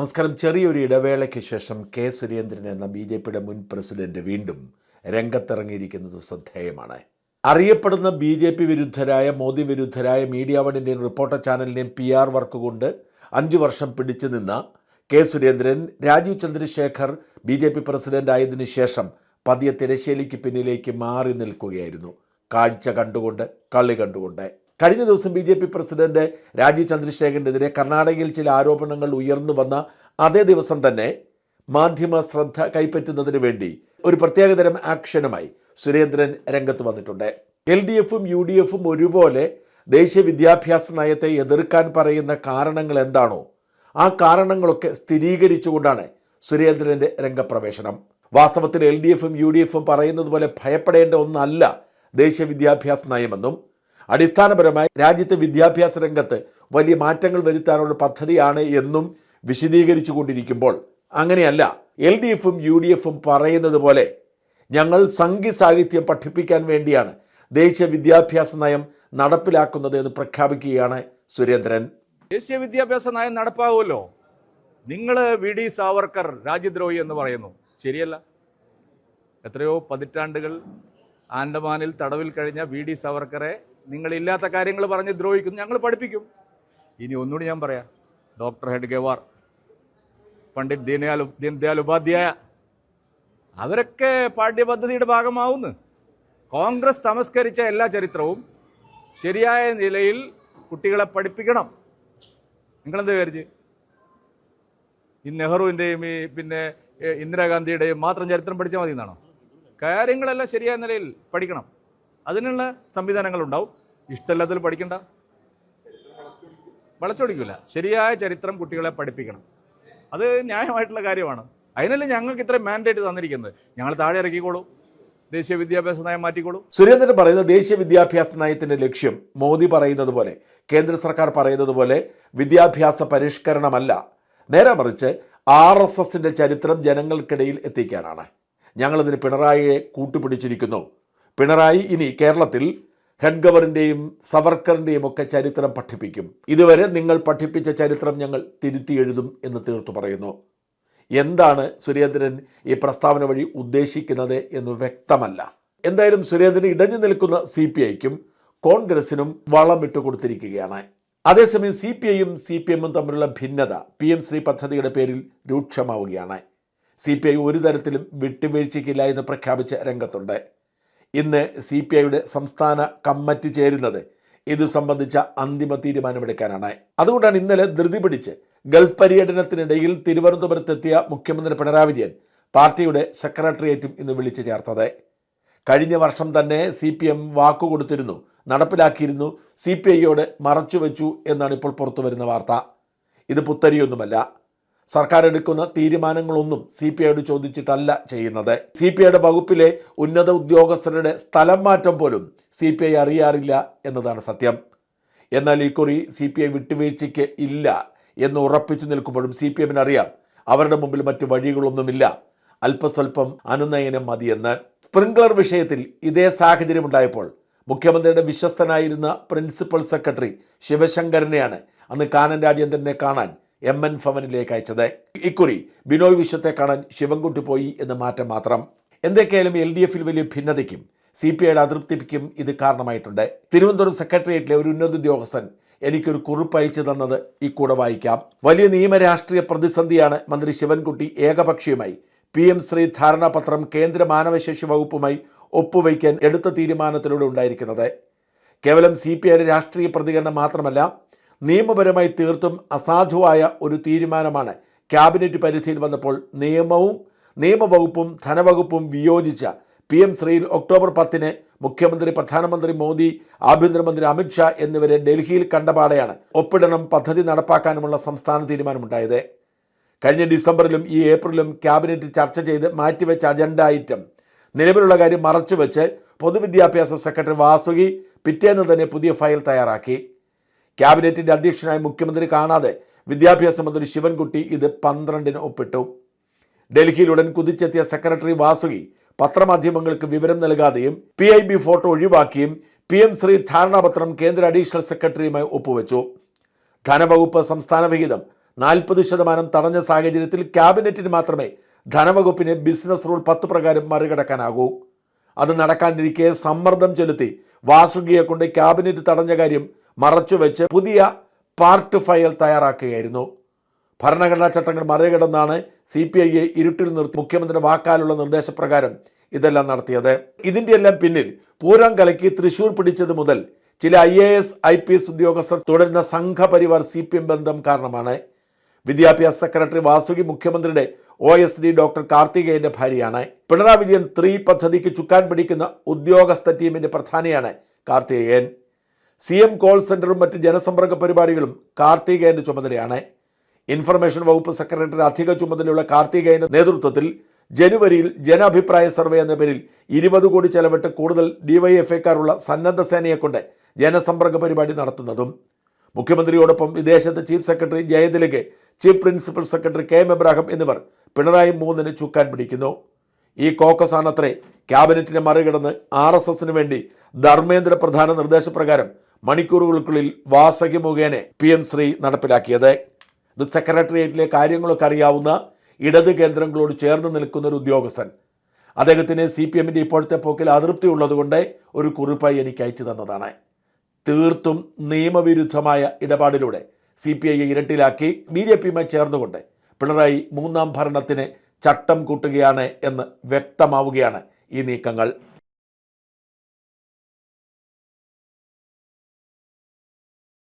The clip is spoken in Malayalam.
നമസ്കാരം. ചെറിയൊരു ഇടവേളയ്ക്ക് ശേഷം കെ സുരേന്ദ്രൻ എന്ന ബി ജെ പിയുടെ മുൻ പ്രസിഡന്റ് വീണ്ടും രംഗത്തിറങ്ങിയിരിക്കുന്നത് ശ്രദ്ധേയമാണ്. അറിയപ്പെടുന്ന ബി ജെ പി വിരുദ്ധരായ മോദി വിരുദ്ധരായ മീഡിയ വണിന്റെയും റിപ്പോർട്ടർ ചാനലിന്റെയും പി ആർ വർക്ക് കൊണ്ട് അഞ്ചു വർഷം പിടിച്ചു നിന്ന K Surendran Rajeev Chandrasekhar B J P president ആയതിനു ശേഷം പതിയെ തിരശ്ശേലിക്ക് പിന്നിലേക്ക് മാറി നിൽക്കുകയായിരുന്നു. കാഴ്ച കണ്ടുകൊണ്ട് കളി കണ്ടുകൊണ്ട്. കഴിഞ്ഞ ദിവസം B J P president Rajeev ചന്ദ്രശേഖരനെതിരെ കർണാടകയിൽ ചില ആരോപണങ്ങൾ ഉയർന്നു വന്ന അതേ ദിവസം തന്നെ മാധ്യമ ശ്രദ്ധ കൈപ്പറ്റുന്നതിന് വേണ്ടി ഒരു പ്രത്യേകതരം ആക്ഷനുമായി സുരേന്ദ്രൻ രംഗത്ത് വന്നിട്ടുണ്ട്. എൽ ഡി എഫും യു ഡി എഫും ഒരുപോലെ ദേശീയ വിദ്യാഭ്യാസ നയത്തെ എതിർക്കാൻ പറയുന്ന കാരണങ്ങൾ എന്താണോ ആ കാരണങ്ങളൊക്കെ സ്ഥിരീകരിച്ചുകൊണ്ടാണ് സുരേന്ദ്രന്റെ രംഗപ്രവേശനം. വാസ്തവത്തിൽ എൽ ഡി എഫും യു ഡി എഫും പറയുന്നത് പോലെ ഭയപ്പെടേണ്ട ഒന്നല്ല ദേശീയ വിദ്യാഭ്യാസ നയമെന്നും അടിസ്ഥാനപരമായി രാജ്യത്തെ വിദ്യാഭ്യാസ രംഗത്ത് വലിയ മാറ്റങ്ങൾ വരുത്താനുള്ള പദ്ധതിയാണ് എന്നും വിശദീകരിച്ചു കൊണ്ടിരിക്കുമ്പോൾ അങ്ങനെയല്ല എൽ ഡി എഫും യു ഡി എഫും പറയുന്നത് പോലെ ഞങ്ങൾ സംഘി സാഹിത്യം പഠിപ്പിക്കാൻ വേണ്ടിയാണ് ദേശീയ വിദ്യാഭ്യാസ നയം നടപ്പിലാക്കുന്നത് എന്ന് പ്രഖ്യാപിക്കുകയാണ് സുരേന്ദ്രൻ. ദേശീയ വിദ്യാഭ്യാസ നയം നടപ്പാവുമല്ലോ. നിങ്ങൾ വി ഡി സാവർക്കർ രാജ്യദ്രോഹി എന്ന് പറയുന്നു. ശരിയല്ല. എത്രയോ പതിറ്റാണ്ടുകൾ ആൻഡമാനിൽ തടവിൽ കഴിഞ്ഞ വി ഡി സാവർക്കറെ നിങ്ങളില്ലാത്ത കാര്യങ്ങൾ പറഞ്ഞ് ദ്രോഹിക്കുന്നു. ഞങ്ങൾ പഠിപ്പിക്കും. ഇനി ഒന്നുകൂടി ഞാൻ പറയാം. ഡോക്ടർ ഹെഡ്ഗേവാർ പണ്ഡിറ്റ് ദീനയാൽ ദീൻദയാൽ ഉപാധ്യായ അവരൊക്കെ പാഠ്യപദ്ധതിയുടെ ഭാഗമാവുന്നു. കോൺഗ്രസ് തമസ്കരിച്ച എല്ലാ ചരിത്രവും ശരിയായ നിലയിൽ കുട്ടികളെ പഠിപ്പിക്കണം. നിങ്ങളെന്ത് വിചാരിച്ച്? ഈ നെഹ്റുവിന്റെയും ഈ പിന്നെ ഇന്ദിരാഗാന്ധിയുടെയും മാത്രം ചരിത്രം പഠിച്ചാൽ മതി എന്നാണോ കാര്യങ്ങളെല്ലാം ശരിയായ നിലയിൽ പഠിക്കണം. അതിനുള്ള സംവിധാനങ്ങളുണ്ടാവും. ഇഷ്ടമല്ലാത്തതിൽ പഠിക്കണ്ട. വളച്ചൊടിക്കില്ല ശരിയായ ചരിത്രം കുട്ടികളെ പഠിപ്പിക്കണം. അത് ന്യായമായിട്ടുള്ള കാര്യമാണ്. അതിനല്ലേ ഞങ്ങൾക്ക് ഇത്രയും മാൻഡേറ്റ് തന്നിരിക്കുന്നത്? ഞങ്ങൾ താഴെ ഇറക്കിക്കോളൂ. ദേശീയ വിദ്യാഭ്യാസ നയം മാറ്റിക്കോളൂ. സുരേന്ദ്രൻ പറയുന്ന ദേശീയ വിദ്യാഭ്യാസ നയത്തിന്റെ ലക്ഷ്യം. മോദി പറയുന്നത് പോലെ കേന്ദ്ര സർക്കാർ പറയുന്നത് പോലെ വിദ്യാഭ്യാസ പരിഷ്കരണമല്ല. നേരെ മറിച്ച് ആർ എസ് എസിന്റെ ചരിത്രം ജനങ്ങൾക്കിടയിൽ എത്തിക്കാനാണ്. ഞങ്ങളിതിന് പിണറായിയെ കൂട്ടുപിടിച്ചിരിക്കുന്നു. പിണറായി ഇനി കേരളത്തിൽ ഹെഡ് ഹെഡ്ഗവറിന്റെയും സവർക്കറിന്റെയും ഒക്കെ ചരിത്രം പഠിപ്പിക്കും. ഇതുവരെ നിങ്ങൾ പഠിപ്പിച്ച ചരിത്രം ഞങ്ങൾ തിരുത്തി എഴുതും എന്ന് തീർത്തു പറയുന്നു. എന്താണ് സുരേന്ദ്രൻ ഈ പ്രസ്താവന വഴി ഉദ്ദേശിക്കുന്നത് എന്ന് വ്യക്തമല്ല. എന്തായാലും സുരേന്ദ്രൻ ഇടഞ്ഞു നിൽക്കുന്ന സി പി ഐക്കും കോൺഗ്രസിനും വളമിട്ട് ഇട്ടുകൊടുത്തിരിക്കുകയാണ് അതേസമയം സി പി ഐയും സി പി എമ്മും തമ്മിലുള്ള ഭിന്നത പി എം ശ്രീ പദ്ധതിയുടെ പേരിൽ രൂക്ഷമാവുകയാണ്. സി പി ഐ ഒരു തരത്തിലും വിട്ടുവീഴ്ചയ്ക്കില്ല എന്ന് പ്രഖ്യാപിച്ച രംഗത്തുണ്ട്. ഇന്ന് സി പി ഐയുടെ സംസ്ഥാന കമ്മിറ്റി ചേരുന്നത് ഇത് സംബന്ധിച്ച അന്തിമ തീരുമാനമെടുക്കാനാണ്. അതുകൊണ്ടാണ് ഇന്നലെ ധൃതി പിടിച്ച് ഗൾഫ് പര്യടനത്തിനിടയിൽ തിരുവനന്തപുരത്തെത്തിയ മുഖ്യമന്ത്രി പിണറായി വിജയൻ പാർട്ടിയുടെ സെക്രട്ടേറിയറ്റും ഇന്ന് വിളിച്ചു ചേർത്തത്. കഴിഞ്ഞ വർഷം തന്നെ സി പി എം വാക്കുകൊടുത്തിരുന്നു നടപ്പിലാക്കിയിരുന്നു സി പി ഐയോട് മറച്ചുവെച്ചു എന്നാണ് ഇപ്പോൾ പുറത്തു വരുന്ന വാർത്ത. ഇത് പുത്തരിയൊന്നുമല്ല. സർക്കാർ എടുക്കുന്ന തീരുമാനങ്ങളൊന്നും സി പി ഐയോട് ചോദിച്ചിട്ടല്ല ചെയ്യുന്നത്. സി പി ഐയുടെ വകുപ്പിലെ ഉന്നത ഉദ്യോഗസ്ഥരുടെ സ്ഥലം മാറ്റം പോലും സി പി ഐ അറിയാറില്ല എന്നതാണ് സത്യം. എന്നാൽ ഇക്കുറി സി പി ഐ വിട്ടുവീഴ്ചയ്ക്ക് ഇല്ല എന്ന് ഉറപ്പിച്ചു നിൽക്കുമ്പോഴും സി പി എമ്മിന് അറിയാം അവരുടെ മുമ്പിൽ മറ്റു വഴികളൊന്നുമില്ല. അല്പസ്വല്പം അനുനയനം മതിയെന്ന്. സ്പ്രിംഗ്ലർ വിഷയത്തിൽ ഇതേ സാഹചര്യം ഉണ്ടായപ്പോൾ മുഖ്യമന്ത്രിയുടെ വിശ്വസ്തനായിരുന്ന പ്രിൻസിപ്പൽ സെക്രട്ടറി ശിവശങ്കരനെയാണ് അന്ന് കാനൻ രാജേന്ദ്രനെ കാണാൻ എം എൻ ഭവനിലേക്ക് അയച്ചത്. ഇക്കുറി ബിനോയ് വിശ്വത്തെ കാണാൻ ശിവൻകുട്ടി പോയി എന്ന് മാറ്റം മാത്രം. എന്തൊക്കെയായാലും എൽ ഡി എഫിൽ വലിയ ഭിന്നതയ്ക്കും സി പി ഐയുടെ അതൃപ്തിക്കും ഇത് കാരണമായിട്ടുണ്ട്. തിരുവനന്തപുരം സെക്രട്ടേറിയറ്റിലെ ഒരു ഉന്നത ഉദ്യോഗസ്ഥൻ എനിക്കൊരു കുറിപ്പ് അയച്ചു തന്നത് ഈ കൂടെ വായിക്കാം. വലിയ നിയമരാഷ്ട്രീയ പ്രതിസന്ധിയാണ് മന്ത്രി ശിവൻകുട്ടി ഏകപക്ഷീയമായി പി എം ശ്രീ ധാരണാപത്രം കേന്ദ്ര മാനവശേഷി വകുപ്പുമായി ഒപ്പുവയ്ക്കാൻ എടുത്ത തീരുമാനത്തിലൂടെ ഉണ്ടായിരിക്കുന്നത്. കേവലം സി പി ഐയുടെ രാഷ്ട്രീയ പ്രതികരണം മാത്രമല്ല നിയമപരമായി തീർത്തും അസാധുവായ ഒരു തീരുമാനമാണ്. ക്യാബിനറ്റ് പരിധിയിൽ വന്നപ്പോൾ നിയമവും നിയമവകുപ്പും ധനവകുപ്പും വിയോജിച്ച പി എം ശ്രീയിൽ ഒക്ടോബർ പത്തിന് മുഖ്യമന്ത്രി പ്രധാനമന്ത്രി മോദി ആഭ്യന്തരമന്ത്രി അമിത്ഷാ എന്നിവരെ ഡൽഹിയിൽ കണ്ടപാടെയാണ് ഒപ്പിടണം പദ്ധതി നടപ്പാക്കാനുമുള്ള സംസ്ഥാന തീരുമാനമുണ്ടായത്. കഴിഞ്ഞ ഡിസംബറിലും ഈ ഏപ്രിലും ക്യാബിനറ്റ് ചർച്ച ചെയ്ത് മാറ്റിവെച്ച അജണ്ട ഐറ്റം നിലവിലുള്ള കാര്യം മറച്ചുവെച്ച് പൊതുവിദ്യാഭ്യാസ സെക്രട്ടറി വാസുകി പിറ്റേന്ന് തന്നെ പുതിയ ഫയൽ തയ്യാറാക്കി. ക്യാബിനറ്റിന്റെ അധ്യക്ഷനായ മുഖ്യമന്ത്രി കാണാതെ വിദ്യാഭ്യാസ മന്ത്രി ശിവൻകുട്ടി ഇത് പന്ത്രണ്ടിന് ഒപ്പിട്ടു. ഡൽഹിയിൽ ഉടൻ കുതിച്ചെത്തിയ സെക്രട്ടറി വാസുകി പത്രമാധ്യമങ്ങൾക്ക് വിവരം നൽകാതെയും പി ഐ ബി ഫോട്ടോ ഒഴിവാക്കിയും പി എം ശ്രീ ധാരണാപത്രം കേന്ദ്ര അഡീഷണൽ സെക്രട്ടറിയുമായി ഒപ്പുവെച്ചു. ധനവകുപ്പ് സംസ്ഥാന വിഹിതം നാൽപ്പത് ശതമാനം തടഞ്ഞ സാഹചര്യത്തിൽ ക്യാബിനറ്റിന് മാത്രമേ ധനവകുപ്പിനെ ബിസിനസ് റൂൾ പത്ത് പ്രകാരം മറികടക്കാനാകൂ. അത് നടക്കാനിരിക്കെ സമ്മർദ്ദം ചെലുത്തി വാസുകിയെ കൊണ്ട് ക്യാബിനറ്റ് തടഞ്ഞ കാര്യം മറച്ചുവെച്ച് പുതിയ പാർട്ട് ഫയൽ തയ്യാറാക്കുകയായിരുന്നു. ഭരണഘടനാ ചട്ടങ്ങൾ മറികടന്നാണ് സി പി ഐയെ ഇരുട്ടിൽ നിർത്തി മുഖ്യമന്ത്രിയുടെ വാക്കാലുള്ള നിർദ്ദേശപ്രകാരം ഇതെല്ലാം നടത്തിയത്. ഇതിന്റെ എല്ലാം പിന്നിൽ പൂരം കലക്കി തൃശൂർ പിടിച്ചത് മുതൽ ചില I A S I P S ഉദ്യോഗസ്ഥർ തുടരുന്ന സംഘപരിവാർ സി പി എം ബന്ധം കാരണമാണ്. വിദ്യാഭ്യാസ സെക്രട്ടറി വാസുകി മുഖ്യമന്ത്രിയുടെ ഒ എസ് ഡി ഡോക്ടർ കാർത്തികേയന്റെ ഭാര്യയാണ്. പിണറായി വിജയൻ ത്രീ പദ്ധതിക്ക് ചുക്കാൻ പിടിക്കുന്ന ഉദ്യോഗസ്ഥ ടീമിന്റെ പ്രധാനിയാണ് കാർത്തികേയൻ. സി എം കോൾ സെന്ററും മറ്റ് ജനസമ്പർക്ക പരിപാടികളും കാർത്തികേയന്റെ ചുമതലയാണ്. ഇൻഫർമേഷൻ വകുപ്പ് സെക്രട്ടറി അധിക ചുമതലയുള്ള കാർത്തികേയന്റെ നേതൃത്വത്തിൽ ജനുവരിയിൽ ജനാഭിപ്രായ സർവേ എന്ന പേരിൽ ഇരുപത് കോടി ചെലവിട്ട് കൂടുതൽ ഡിവൈഎഫ്ഐക്കാരുള്ള സന്നദ്ധ സേനയെ കൊണ്ട് ജനസമ്പർക്ക പരിപാടി നടത്തുന്നതും മുഖ്യമന്ത്രിയോടൊപ്പം വിദേശത്ത് chief secretary Jayathilak chief principal secretary K M Abraham എന്നിവർ പിണറായി മൂന്നിന് ചുക്കാൻ പിടിക്കുന്നു. ഈ കോക്കസാണത്രേ ക്യാബിനറ്റിനെ മറികടന്ന് ആർ എസ് എസിന് വേണ്ടി ധർമ്മേന്ദ്ര പ്രധാന നിർദ്ദേശപ്രകാരം മണിക്കൂറുകൾക്കുള്ളിൽ വാസകി മുഖേന പി എം ശ്രീ നടപ്പിലാക്കിയത്. ഇത് സെക്രട്ടേറിയറ്റിലെ കാര്യങ്ങളൊക്കെ അറിയാവുന്ന ഇടത് കേന്ദ്രങ്ങളോട് ചേർന്ന് നിൽക്കുന്ന ഒരു ഉദ്യോഗസ്ഥൻ. അദ്ദേഹത്തിന് സി പി എമ്മിന്റെ ഇപ്പോഴത്തെ പോക്കിൽ അതൃപ്തി ഉള്ളതുകൊണ്ട് ഒരു കുറിപ്പായി എനിക്ക് അയച്ചു തന്നതാണ്. തീർത്തും നിയമവിരുദ്ധമായ ഇടപാടിലൂടെ സി പി ഐയെ ഇരട്ടിലാക്കി ബി ജെ പിയുമായി ചേർന്നുകൊണ്ട് പിണറായി മൂന്നാം ഭരണത്തിന് ചട്ടം കൂട്ടുകയാണ് എന്ന് വ്യക്തമാവുകയാണ് ഈ നീക്കങ്ങൾ.